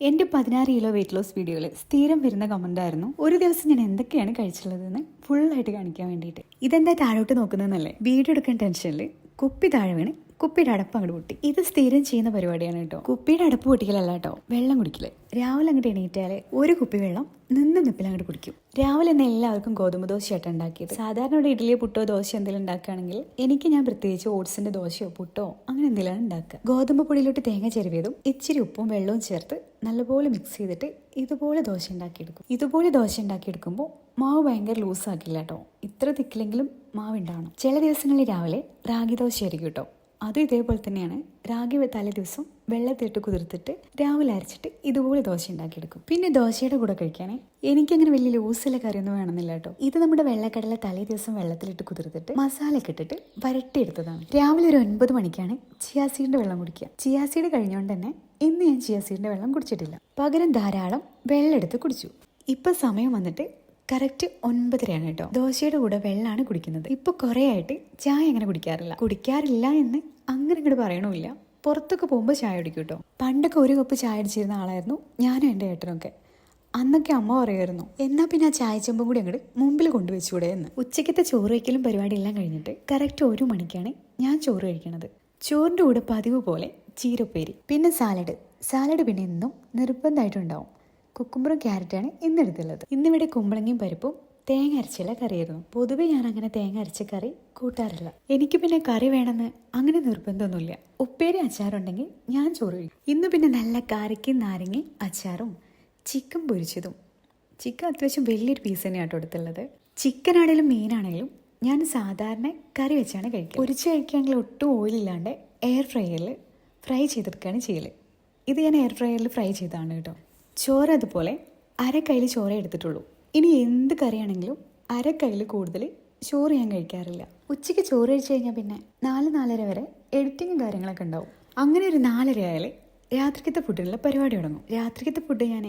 എന്റെ പതിനാറ് kilo weight loss വീഡിയോയിൽ സ്ഥിരം വരുന്ന കമന്റ് ആയിരുന്നു ഒരു ദിവസം ഞാൻ എന്തൊക്കെയാണ് കഴിച്ചുള്ളതെന്ന് ഫുള്ളായിട്ട് കാണിക്കാൻ വേണ്ടിയിട്ട്. ഇതെന്താ താഴോട്ട് നോക്കുന്നതെന്നല്ലേ? വീഡിയോ എടുക്കാൻ ടെൻഷനിൽ കുപ്പി താഴെ വീണ് കുപ്പിയുടെ അടപ്പ് അങ്ങോട്ട് പൊട്ടി. ഇത് സ്ഥിരം ചെയ്യുന്ന പരിപാടിയാണ് കേട്ടോ. കുപ്പിയുടെ അടപ്പ് പൊട്ടിക്കലല്ല കേട്ടോ. വെള്ളം കുടിക്കൽ. രാവിലെ അങ്ങോട്ട് എണീറ്റാൽ ഒരു കുപ്പി വെള്ളം നിന്ന് നിപ്പിൽ അങ്ങോട്ട് കുടിക്കും. രാവിലെ തന്നെ എല്ലാവർക്കും ഗോതമ്പ് ദോശയായിട്ട് ഉണ്ടാക്കിയത്. സാധാരണ ഇവിടെ ഇഡ്ഡലിയോ പുട്ടോ ദോശ എന്തെങ്കിലും ഉണ്ടാക്കുകയാണെങ്കിൽ എനിക്ക് ഞാൻ പ്രത്യേകിച്ച് ഓട്സിന്റെ ദോശയോ പുട്ടോ അങ്ങനെ എന്തെങ്കിലും ഉണ്ടാക്കുക. ഗോതമ്പ് പൊടിയിലോട്ട് തേങ്ങ ചെരുവിയതും ഇച്ചിരി ഉപ്പും വെള്ളവും ചേർത്ത് നല്ലപോലെ മിക്സ് ചെയ്തിട്ട് ഇതുപോലെ ദോശ ഉണ്ടാക്കിയെടുക്കും. ഇതുപോലെ ദോശ ഉണ്ടാക്കിയെടുക്കുമ്പോൾ മാവ് ഭയങ്കര ലൂസാക്കില്ല കേട്ടോ. ഇത്ര തിക്കിലെങ്കിലും മാവ് ഉണ്ടാവണം. ചില ദിവസങ്ങളിൽ രാവിലെ റാഗി ദോശ ആയിരിക്കും കേട്ടോ. അതും ഇതേപോലെ തന്നെയാണ്. രാഗി തലേ ദിവസം വെള്ളത്തിട്ട് കുതിർത്തിട്ട് രാവിലെ അരച്ചിട്ട് ഇതുപോലെ ദോശ ഉണ്ടാക്കിയെടുക്കും. പിന്നെ ദോശയുടെ കൂടെ കഴിക്കാനേ എനിക്കങ്ങനെ വലിയ ലൂസിലെ കറിയൊന്നും വേണമെന്നില്ല കേട്ടോ. ഇത് നമ്മുടെ വെള്ളക്കടല തലേ ദിവസം വെള്ളത്തിലിട്ട് കുതിർത്തിട്ട് മസാലയൊക്കെ ഇട്ടിട്ട് വരട്ടിയെടുത്തതാണ്. രാവിലെ ഒരു ഒൻപത് മണിക്കാണ് ചിയാസീഡിന്റെ വെള്ളം കുടിക്കുക. ചിയാസീഡ് കഴിഞ്ഞുകൊണ്ട് തന്നെ ഇന്ന് ഞാൻ ചിയാസീഡിന്റെ വെള്ളം കുടിച്ചിട്ടില്ല. പകരം ധാരാളം വെള്ളം എടുത്ത് കുടിച്ചു. ഇപ്പൊ സമയം വന്നിട്ട് കറക്റ്റ് ഒൻപതരയാണ് കേട്ടോ. ദോശയുടെ കൂടെ വെള്ളമാണ് കുടിക്കുന്നത്. ഇപ്പൊ കുറെ ആയിട്ട് ചായ അങ്ങനെ കുടിക്കാറില്ല. കുടിക്കാറില്ല എന്ന് അങ്ങനെ ഇങ്ങോട്ട് പറയണമില്ല. പുറത്തൊക്കെ പോകുമ്പോൾ ചായ കുടിക്കും കേട്ടോ. പണ്ടൊക്കെ ഒരു കപ്പ് ചായ അടിച്ചിരുന്ന ആളായിരുന്നു ഞാനും എന്റെ ഏട്ടനൊക്കെ. അന്നൊക്കെ അമ്മ പറയുമായിരുന്നു എന്നാൽ പിന്നെ ആ ചായ ചെമ്പും കൂടി അങ്ങോട്ട് മുമ്പിൽ കൊണ്ടുവച്ചുകൂടെ എന്ന്. ഉച്ചക്കത്തെ ചോറ് വയ്ക്കലും പരിപാടി എല്ലാം കഴിഞ്ഞിട്ട് കറക്റ്റ് ഒരു മണിക്കാണ് ഞാൻ ചോറ് കഴിക്കണത്. ചോറിന്റെ കൂടെ പതിവ് പോലെ ചീരപ്പേരി പിന്നെ സാലഡ്. സാലഡ് പിന്നെ എന്നും നിർബന്ധമായിട്ടുണ്ടാവും കുക്കുമ്പറും ക്യാരറ്റാണ് ഇന്നെടുത്തുള്ളത്. ഇന്നിവിടെ കുമ്പളങ്ങയും പരിപ്പും തേങ്ങ അരച്ചുള്ള കറിയായിരുന്നു. പൊതുവെ ഞാൻ അങ്ങനെ തേങ്ങ അരച്ച കറി കൂട്ടാറില്ല. എനിക്ക് പിന്നെ കറി വേണമെന്ന് അങ്ങനെ നിർബന്ധമൊന്നുമില്ല. ഉപ്പേരി അച്ചാറുണ്ടെങ്കിൽ ഞാൻ ചോറ് കഴിക്കും. ഇന്ന് പിന്നെ നല്ല കാരക്കും നാരങ്ങയും അച്ചാറും ചിക്കൻ പൊരിച്ചതും. ചിക്കൻ അത്യാവശ്യം വലിയൊരു പീസ് തന്നെയാണ് കൊടുത്തുള്ളത് ചിക്കൻ ആണെങ്കിലും മീനാണെങ്കിലും ഞാൻ സാധാരണ കറി വെച്ചാണ് കഴിക്കുക പൊരിച്ച് കഴിക്കുകയാണെങ്കിൽ ഒട്ടും ഓയിലില്ലാണ്ട് എയർ ഫ്രൈയറിൽ ഫ്രൈ ചെയ്തെടുക്കുകയാണ് ചെയ്യൽ ഇത് ഞാൻ എയർ ഫ്രൈയറിൽ ഫ്രൈ ചെയ്തതാണ് കേട്ടോ. ചോറ് അതുപോലെ അര കയ്യിൽ ചോറേ എടുത്തിട്ടുള്ളൂ. ഇനി എന്ത് കറിയാണെങ്കിലും അര കയ്യിൽ കൂടുതൽ ചോറ് ഞാൻ കഴിക്കാറില്ല. ഉച്ചയ്ക്ക് ചോറ് കഴിച്ചു കഴിഞ്ഞാൽ പിന്നെ നാല് നാലര വരെ എഡിറ്റിങ്ങും കാര്യങ്ങളൊക്കെ ഉണ്ടാവും. അങ്ങനെ ഒരു നാലര ആയാലേ രാത്രിക്കത്തെ ഫുഡിനുള്ള പരിപാടി തുടങ്ങും. രാത്രിക്കത്തെ ഫുഡ് ഞാൻ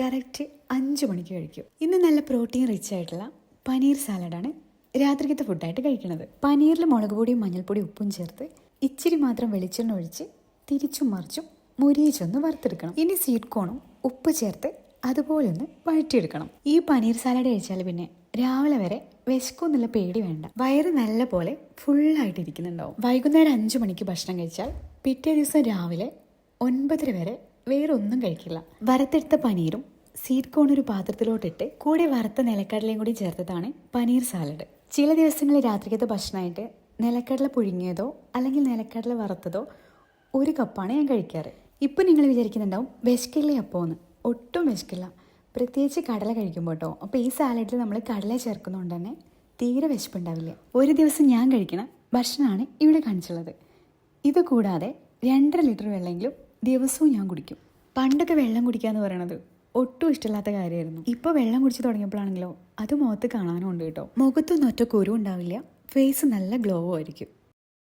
കറക്റ്റ് അഞ്ച് മണിക്ക് കഴിക്കും. ഇന്ന് നല്ല പ്രോട്ടീൻ റിച്ച് ആയിട്ടുള്ള പനീർ സാലഡാണ് രാത്രിക്കത്തെ ഫുഡായിട്ട് കഴിക്കുന്നത് പനീറിൽ മുളക് പൊടിയും മഞ്ഞൾപ്പൊടിയും ഉപ്പും ചേർത്ത് ഇച്ചിരി മാത്രം വെളിച്ചെണ്ണ ഒഴിച്ച് തിരിച്ചും മറിച്ചും മുരിയിച്ചൊന്ന് വറുത്തെടുക്കണം. ഇനി സ്വീറ്റ് കോണും ഉപ്പ് ചേർത്ത് അതുപോലെ ഒന്ന് വഴറ്റിയെടുക്കണം. ഈ പനീർ സാലഡ് കഴിച്ചാൽ പിന്നെ രാവിലെ വരെ വിശക്കൊന്നുള്ള പേടി വേണ്ട. വയറ് നല്ല പോലെ ഫുള്ളായിട്ട് ഇരിക്കുന്നുണ്ടാവും വൈകുന്നേരം അഞ്ചു മണിക്ക് ഭക്ഷണം കഴിച്ചാൽ പിറ്റേ ദിവസം രാവിലെ ഒൻപതര വരെ വേറെ ഒന്നും കഴിക്കില്ല. വറുത്തെടുത്ത പനീരും സീറ്റ് കോൺ ഒരു പാത്രത്തിലോട്ടിട്ട് കൂടെ വറുത്ത നിലക്കടലയും കൂടി ചേർത്തതാണ് പനീർ സാലഡ്. ചില ദിവസങ്ങളിൽ രാത്രിക്കത്തെ ഭക്ഷണമായിട്ട് നിലക്കടല പുഴുങ്ങിയതോ അല്ലെങ്കിൽ നിലക്കടല വറുത്തതോ ഒരു കപ്പാണ് ഞാൻ കഴിക്കാറ്. ഇപ്പം നിങ്ങൾ വിചാരിക്കുന്നുണ്ടാവും വിശക്കില്ലേ അപ്പോൾ എന്ന്. ഒട്ടും വിശക്കില്ല. പ്രത്യേകിച്ച് കടല കഴിക്കുമ്പോൾ കേട്ടോ അപ്പോൾ ഈ സാലഡിൽ നമ്മൾ കടല ചേർക്കുന്നതുകൊണ്ട് തന്നെ തീരെ വിശപ്പുണ്ടാവില്ല. ഒരു ദിവസം ഞാൻ കഴിക്കണ ഭക്ഷണമാണ് ഇവിടെ കാണിച്ചുള്ളത്. ഇത് കൂടാതെ രണ്ടര ലിറ്റർ വെള്ളമെങ്കിലും ദിവസവും ഞാൻ കുടിക്കും. പണ്ടൊക്കെ വെള്ളം കുടിക്കുക എന്ന് പറയണത് ഒട്ടും ഇഷ്ടമില്ലാത്ത കാര്യമായിരുന്നു ഇപ്പോൾ വെള്ളം കുടിച്ച് തുടങ്ങിയപ്പോഴാണെങ്കിലോ അത് മുഖത്ത് കാണാനും ഉണ്ട് കേട്ടോ. മുഖത്തൊന്നും ഒറ്റ കുരു ഉണ്ടാവില്ല. ഫേസ് നല്ല ഗ്ലോ ആയിരിക്കും.